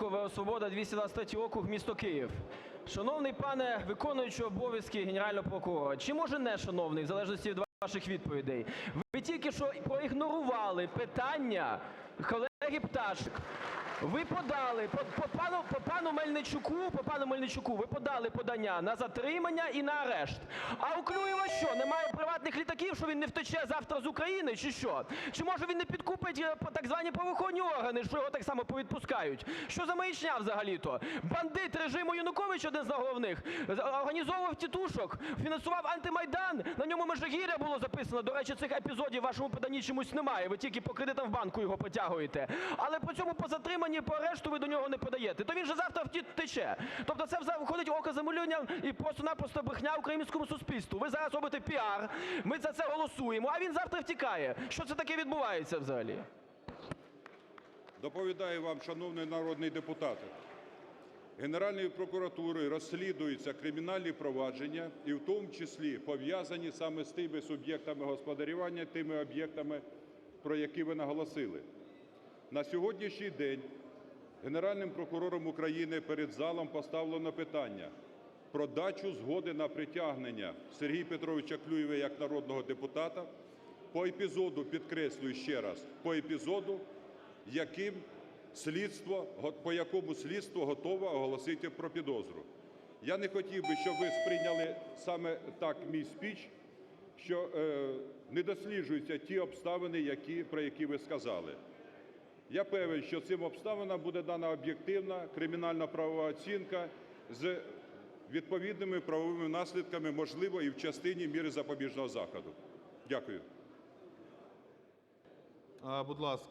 Німченко, "Свобода", 223 округ, місто Київ. Шановний пане виконуючий обов'язки Генерального прокурора, чи, може, не шановний, в залежності від ваших відповідей, ви тільки що проігнорували питання колеги Пташник. Ви подали по пану, по пану Мельничуку, по пану Мельничуку ви подали подання на затримання і на арешт. А у Клюєва що, немає приватних літаків, що він не втече завтра з України, чи що? Чи, може, він не підкупить е, так звані правоохоронні органи, що його так само повідпускають? Що за маячня взагалі-то? Бандит режиму Януковича, один з головних, організовував тітушок, фінансував антимайдан, Межигір'я було записано. До речі, цих епізодів в вашому поданні чомусь немає, ви тільки по кредитам в банку його притягуєте. Але при цьому по затриманні, по арешту ви до нього не подаєте. То він же завтра втече. Тобто це виходить окозамилювання і просто-напросто брехня українському суспільству. Ви зараз робите піар, ми за це голосуємо, а він завтра втікає. Що це таке відбувається взагалі? Доповідаю вам, шановні народні депутати. Генеральною прокуратурою розслідуються кримінальні провадження, і в тому числі пов'язані саме з тими суб'єктами господарювання, тими об'єктами, про які ви наголосили. На сьогоднішній день Генеральним прокурором України перед залом поставлено питання про дачу згоди на притягнення Сергія Петровича Клюєва як народного депутата по епізоду, підкреслюю ще раз, по епізоду, яким слідство, по якому слідство готове оголосити про підозру. Я не хотів би, щоб ви сприйняли саме так мій спіч, що е, не досліджуються ті обставини, які, про які ви сказали. Я певен, що цим обставинам буде дана об'єктивна кримінальна правова оцінка з відповідними правовими наслідками, можливо, і в частині міри запобіжного заходу. Дякую. А, Будь ласка,